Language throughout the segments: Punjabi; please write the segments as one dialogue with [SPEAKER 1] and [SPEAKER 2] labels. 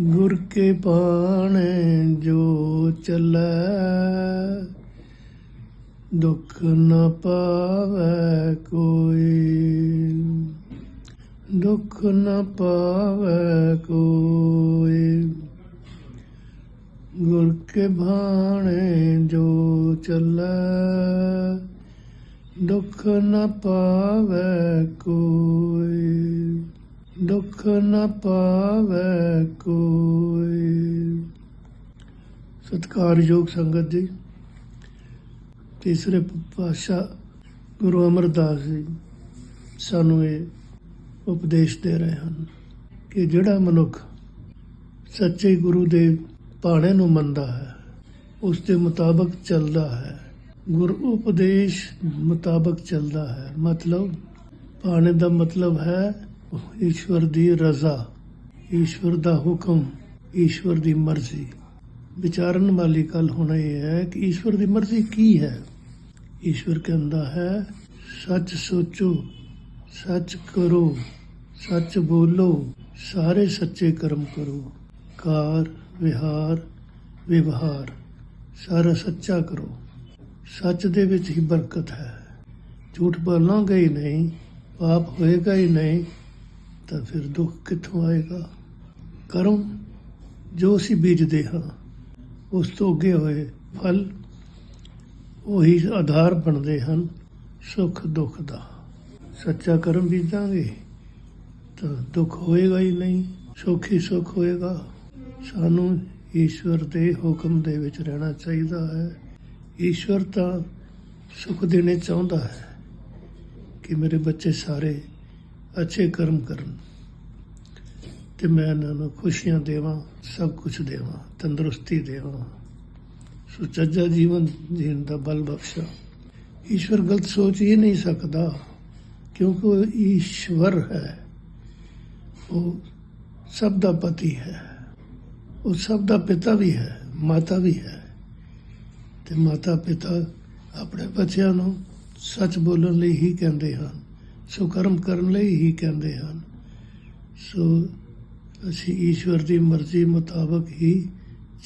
[SPEAKER 1] ਗੁਰ ਕੇ ਪਾਣ ਜੋ ਚੱਲੈ, ਦੁੱਖ ਨਾ ਪਾਵੈ ਕੋਈ। ਦੁੱਖ ਨਾ ਪਾਵੈ ਕੋਈ। ਗੁਰ ਕੇ ਭਾਣੇ ਜੋ ਚੱਲੈ, ਦੁੱਖ ਨਾ ਪਾਵੈ ਕੋਈ। ਦੁੱਖ ਨ ਪਾਵੈ ਕੋਈ। ਸਤਿਕਾਰਯੋਗ ਸੰਗਤ ਜੀ, ਤੀਸਰੇ ਪਾਤਸ਼ਾਹ ਗੁਰੂ ਅਮਰਦਾਸ ਜੀ ਸਾਨੂੰ ਇਹ ਉਪਦੇਸ਼ ਦੇ ਰਹੇ ਹਨ ਕਿ ਜਿਹੜਾ ਮਨੁੱਖ ਸੱਚੇ ਗੁਰੂ ਦੇ ਪਾਣੇ ਨੂੰ ਮੰਨਦਾ ਹੈ, ਉਸ ਦੇ ਮੁਤਾਬਕ ਚੱਲਦਾ ਹੈ। ਗੁਰ ਉਪਦੇਸ਼ ਮੁਤਾਬਕ ਚੱਲਦਾ ਹੈ। ਮਤਲਬ ਪਾਣੇ ਦਾ ਮਤਲਬ ਹੈ ਈਸ਼ਵਰ ਦੀ ਰਜ਼ਾ, ਈਸ਼ਵਰ ਦਾ ਹੁਕਮ, ਈਸ਼ਵਰ ਦੀ ਮਰਜ਼ੀ। ਵਿਚਾਰਨ ਵਾਲੀ ਗੱਲ ਹੁਣ ਇਹ ਹੈ ਕਿ ਈਸ਼ਵਰ ਦੀ ਮਰਜ਼ੀ ਕੀ ਹੈ? ਈਸ਼ਵਰ ਕਹਿੰਦਾ ਹੈ, ਸੱਚ ਸੋਚੋ, ਸੱਚ ਕਰੋ, ਸੱਚ ਬੋਲੋ, ਸਾਰੇ ਸੱਚੇ ਕਰਮ ਕਰੋ। ਕਾਰ, ਵਿਹਾਰ, ਵਿਵਹਾਰ, ਸਾਰਾ ਸੱਚਾ ਕਰੋ। ਸੱਚ ਦੇ ਵਿੱਚ ਹੀ ਬਰਕਤ ਹੈ। ਝੂਠ ਬੋਲਾਂਗੇ ਹੀ ਨਹੀਂ, ਪਾਪ ਹੋਏਗਾ ਹੀ ਨਹੀਂ ਤਾਂ ਫਿਰ ਦੁੱਖ ਕਿੱਥੋਂ ਆਏਗਾ? ਕਰਮ ਜੋ ਅਸੀਂ ਬੀਜਦੇ ਹਾਂ, ਉਸ ਤੋਂ ਅੱਗੇ ਹੋਏ ਫਲ ਉਹੀ ਆਧਾਰ ਬਣਦੇ ਹਨ ਸੁੱਖ ਦੁੱਖ ਦਾ। ਸੱਚਾ ਕਰਮ ਬੀਜਾਂਗੇ ਤਾਂ ਦੁੱਖ ਹੋਏਗਾ ਹੀ ਨਹੀਂ, ਸੁੱਖ ਹੀ ਸੁੱਖ ਹੋਏਗਾ। ਸਾਨੂੰ ਈਸ਼ਵਰ ਦੇ ਹੁਕਮ ਦੇ ਵਿੱਚ ਰਹਿਣਾ ਚਾਹੀਦਾ ਹੈ। ਈਸ਼ਵਰ ਤਾਂ ਸੁਖ ਦੇਣੇ ਚਾਹੁੰਦਾ ਹੈ ਕਿ ਮੇਰੇ ਬੱਚੇ ਸਾਰੇ ਅੱਛੇ ਕਰਮ ਕਰਨ। ਤੇ ਮੈਂ ਇਹਨਾਂ ਨੂੰ ਖੁਸ਼ੀਆਂ ਦੇਵਾਂ, ਸਭ ਕੁਝ ਦੇਵਾਂ, ਤੰਦਰੁਸਤੀ ਦੇਵਾਂ। ਸੁਚੱਜਾ ਜੀਵਨ ਜੀਣ ਦਾ ਬਲ ਬਖਸ਼ਾ। ਈਸ਼ਵਰ ਗਲਤ ਸੋਚ ਹੀ ਨਹੀਂ ਸਕਦਾ, ਕਿਉਂਕਿ ਉਹ ਈਸ਼ਵਰ ਹੈ। ਉਹ ਸਭ ਦਾ ਪਤੀ ਹੈ। ਉਹ ਸਭ ਦਾ ਪਿਤਾ ਵੀ ਹੈ, ਮਾਤਾ ਵੀ ਹੈ। ਤੇ ਮਾਤਾ ਪਿਤਾ ਆਪਣੇ ਬੱਚਿਆਂ ਨੂੰ ਸੱਚ ਬੋਲਣ ਲਈ ਹੀ ਕਹਿੰਦੇ ਹਨ। ਸੋ ਕਰਮ ਕਰਨ ਲਈ ਹੀ ਕਹਿੰਦੇ ਹਨ। ਸੋ ਅਸੀਂ ਈਸ਼ਵਰ ਦੀ ਮਰਜ਼ੀ ਮੁਤਾਬਕ ਹੀ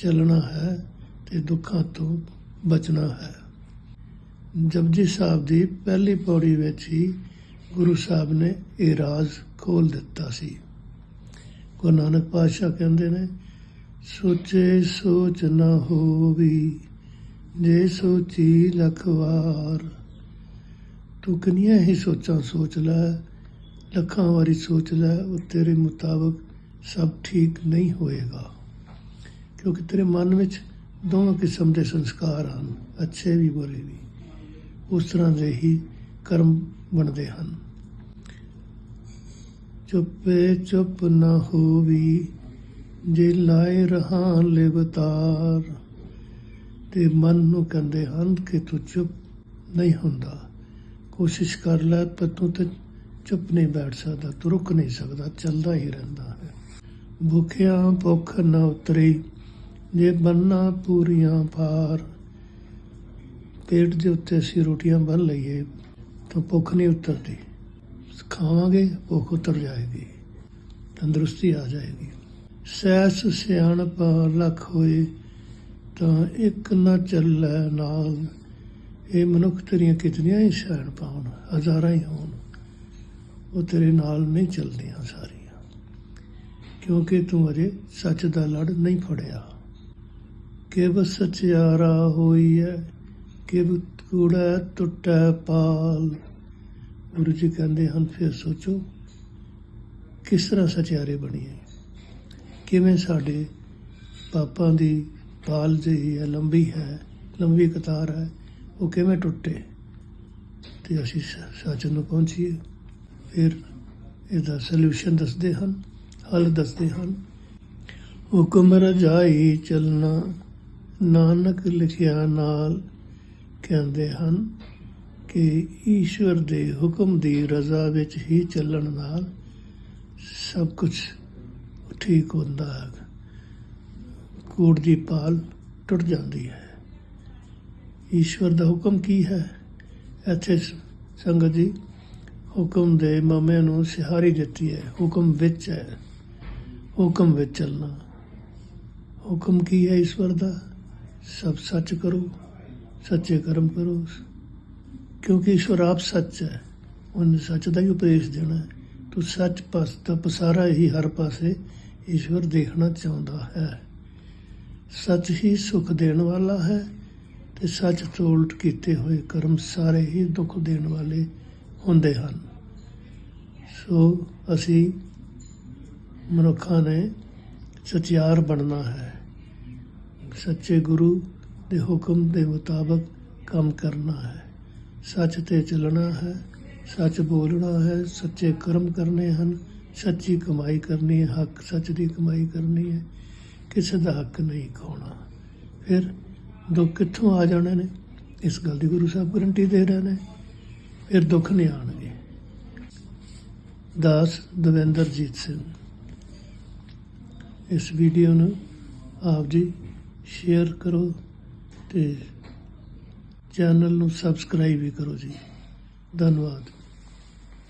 [SPEAKER 1] ਚੱਲਣਾ ਹੈ ਤੇ ਦੁੱਖਾਂ ਤੋਂ ਬਚਣਾ ਹੈ। ਜਪਜੀ ਸਾਹਿਬ ਦੀ ਪਹਿਲੀ ਪੌੜੀ ਵਿੱਚ ਹੀ ਗੁਰੂ ਸਾਹਿਬ ਨੇ ਇਹ ਰਾਜ਼ ਖੋਲ ਦਿੱਤਾ ਸੀ। ਗੁਰੂ ਨਾਨਕ ਪਾਤਸ਼ਾਹ ਕਹਿੰਦੇ ਨੇ, ਸੋਚੇ ਸੋਚ ਨਾ ਹੋਵੀ, ਜੇ ਸੋਚੀ ਲੱਖ ਵਾਰ ਤੂੰ ਕਿੰਨੀਆਂ ਹੀ ਸੋਚਾਂ ਸੋਚ ਲੈ, ਲੱਖਾਂ ਵਾਰੀ ਸੋਚ ਲੈ, ਉਹ ਤੇਰੇ ਮੁਤਾਬਕ ਸਭ ਠੀਕ ਨਹੀਂ ਹੋਏਗਾ। ਕਿਉਂਕਿ ਤੇਰੇ ਮਨ ਵਿੱਚ ਦੋਵਾਂ ਕਿਸਮ ਦੇ ਸੰਸਕਾਰ ਹਨ, ਅੱਛੇ ਵੀ, ਬੁਰੇ ਵੀ। ਉਸ ਤਰ੍ਹਾਂ ਦੇ ਹੀ ਕਰਮ ਬਣਦੇ ਹਨ। ਚੁੱਪੇ ਚੁੱਪ ਨਾ ਹੋਵੀ, ਜੇ ਲਾਏ ਰਹਾ ਲਿਵਤਾਰ ਤੇ ਮਨ ਨੂੰ ਕਹਿੰਦੇ ਹਨ ਕਿ ਤੂੰ ਚੁੱਪ ਨਹੀਂ ਹੁੰਦਾ। ਕੋਸ਼ਿਸ਼ ਕਰ ਲੈ ਪਰ ਤੂੰ ਤੇ ਚੁੱਪ ਨਹੀਂ ਬੈਠ ਸਕਦਾ ਤੂੰ ਰੁਕ ਨਹੀਂ ਸਕਦਾ, ਚੱਲਦਾ ਹੀ ਰਹਿੰਦਾ ਹੈ। ਭੁੱਖਿਆਂ ਭੁੱਖ ਨਾ ਉਤਰੀ, ਜੇ ਬੰਨਾ ਪੂਰੀਆਂ ਪਾਰ ਪੇਟ ਦੇ ਉੱਤੇ ਅਸੀਂ ਰੋਟੀਆਂ ਬੰਨ ਲਈਏ, ਤਾਂ ਭੁੱਖ ਨਹੀਂ ਉਤਰਦੀ। ਖਾਵਾਂਗੇ, ਭੁੱਖ ਉਤਰ ਜਾਏਗੀ, ਤੰਦਰੁਸਤੀ ਆ ਜਾਏਗੀ। ਸੈਸ ਸਿਆਣਪ ਲੱਖ ਹੋਏ, ਤਾਂ ਇੱਕ ਨਾ ਚੱਲੈ ਨਾਲ। ਇਹ ਮਨੁੱਖ ਤੇਰੀਆਂ ਕਿਤਨੀਆਂ ਹੀ ਸਿਆਣ ਪਾਉਣ, ਹਜ਼ਾਰਾਂ ਹੀ ਹੋਣ। ਉਹ ਤੇਰੇ ਨਾਲ ਨਹੀਂ ਚੱਲਦੀਆਂ ਸਾਰੀਆਂ। ਕਿਉਂਕਿ ਤੂੰ ਅਜੇ ਸੱਚ ਦਾ ਲੜ ਨਹੀਂ ਫੜਿਆ। ਕਿਵ ਸਚਿਆਰਾ ਹੋਈ ਹੈ ਕਿਵ ਕੂੜਾ ਟੁੱਟੈ ਪਾਲ। ਗੁਰੂ ਜੀ ਕਹਿੰਦੇ ਹਨ, ਫਿਰ ਸੋਚੋ, ਕਿਸ ਤਰ੍ਹਾਂ ਸਚਿਆਰੇ ਬਣੀਏ? ਕਿਵੇਂ ਸਾਡੇ ਪਾਪਾਂ ਦੀ ਪਾਲ ਜਿਹੀ ਹੈ, ਲੰਬੀ ਹੈ, ਲੰਬੀ ਕਤਾਰ ਹੈ ਉਹ ਕਿਵੇਂ ਟੁੱਟੇ? ਤੇ ਅਸੀਂ ਸ- ਸੱਚ ਨੂੰ ਪਹੁੰਚੀਏ। ਫਿਰ ਇਹਦਾ ਸੋਲੂਸ਼ਨ ਦੱਸਦੇ ਹਨ, ਹੱਲ ਦੱਸਦੇ ਹਨ। ਹੁਕਮ ਰਜਾਈ ਚੱਲਣਾ, ਨਾਨਕ ਲਿਖਿਆ ਨਾਲ ਕਹਿੰਦੇ ਹਨ ਕਿ ਈਸ਼ਵਰ ਦੇ ਹੁਕਮ ਦੀ ਰਜ਼ਾ ਵਿੱਚ ਹੀ ਚੱਲਣ ਨਾਲ ਸਭ ਕੁਝ ਠੀਕ ਹੁੰਦਾ ਹੈ। ਕੂੜ ਦੀ ਪਾਲ ਟੁੱਟ ਜਾਂਦੀ ਹੈ। ਈਸ਼ਵਰ ਦਾ ਹੁਕਮ ਕੀ ਹੈ? ਇੱਥੇ ਸੰਗਤ ਜੀ, ਹੁਕਮ ਦੇ ਮਾਮੇ ਨੂੰ ਸਿਹਾਰੀ ਦਿੱਤੀ ਹੈ। ਹੁਕਮ ਵਿੱਚ ਹੈ। ਹੁਕਮ ਵਿੱਚ ਚੱਲਣਾ। ਹੁਕਮ ਕੀ ਹੈ ਈਸ਼ਵਰ ਦਾ? ਸਭ ਸੱਚ ਕਰੋ, ਸੱਚੇ ਕਰਮ ਕਰੋ। ਕਿਉਂਕਿ ਈਸ਼ਵਰ ਆਪ ਸੱਚ ਹੈ। ਉਹਨੇ ਸੱਚ ਦਾ ਹੀ ਉਪਦੇਸ਼ ਦੇਣਾ ਹੈ। ਤੂੰ ਸੱਚ ਪਾਸ ਦਾ ਪਸਾਰਾ ਹੀ ਹਰ ਪਾਸੇ ਈਸ਼ਵਰ ਦੇਖਣਾ ਚਾਹੁੰਦਾ ਹੈ। ਸੱਚ ਹੀ ਸੁਖ ਦੇਣ ਵਾਲਾ ਹੈ। ਤੇ ਸੱਚ ਤੋਂ ਉਲਟ ਕੀਤੇ ਹੋਏ ਕਰਮ ਸਾਰੇ ਹੀ ਦੁੱਖ ਦੇਣ ਵਾਲੇ ਹੁੰਦੇ ਹਨ। ਸੋ ਅਸੀਂ ਮਨੁੱਖਾਂ ਨੇ ਸਚਿਆਰ ਬਣਨਾ ਹੈ। ਸੱਚੇ ਗੁਰੂ ਦੇ ਹੁਕਮ ਦੇ ਮੁਤਾਬਕ ਕੰਮ ਕਰਨਾ ਹੈ। ਸੱਚ ਤੇ ਚੱਲਣਾ ਹੈ, ਸੱਚ ਬੋਲਣਾ ਹੈ, ਸੱਚੇ ਕਰਮ ਕਰਨੇ ਹਨ, ਸੱਚੀ ਕਮਾਈ ਕਰਨੀ ਹੈ, ਹੱਕ ਸੱਚ ਦੀ ਕਮਾਈ ਕਰਨੀ ਹੈ, ਕਿਸੇ ਦਾ ਹੱਕ ਨਹੀਂ ਖਾਣਾ। ਫਿਰ ਦੁੱਖ ਕਿੱਥੋਂ ਆ ਜਾਣੇ ਨੇ? ਇਸ ਗੱਲ ਦੀ ਗੁਰੂ ਸਾਹਿਬ ਗਰੰਟੀ ਦੇ ਰਹੇ ਨੇ। ਫਿਰ ਦੁੱਖ ਨਹੀਂ ਆਣਗੇ ਦਾਸ ਦਵਿੰਦਰਜੀਤ ਸਿੰਘ। ਇਸ ਵੀਡੀਓ ਨੂੰ ਆਪ ਜੀ ਸ਼ੇਅਰ ਕਰੋ ਤੇ ਚੈਨਲ ਨੂੰ ਸਬਸਕ੍ਰਾਈਬ ਵੀ ਕਰੋ ਜੀ। ਧੰਨਵਾਦ।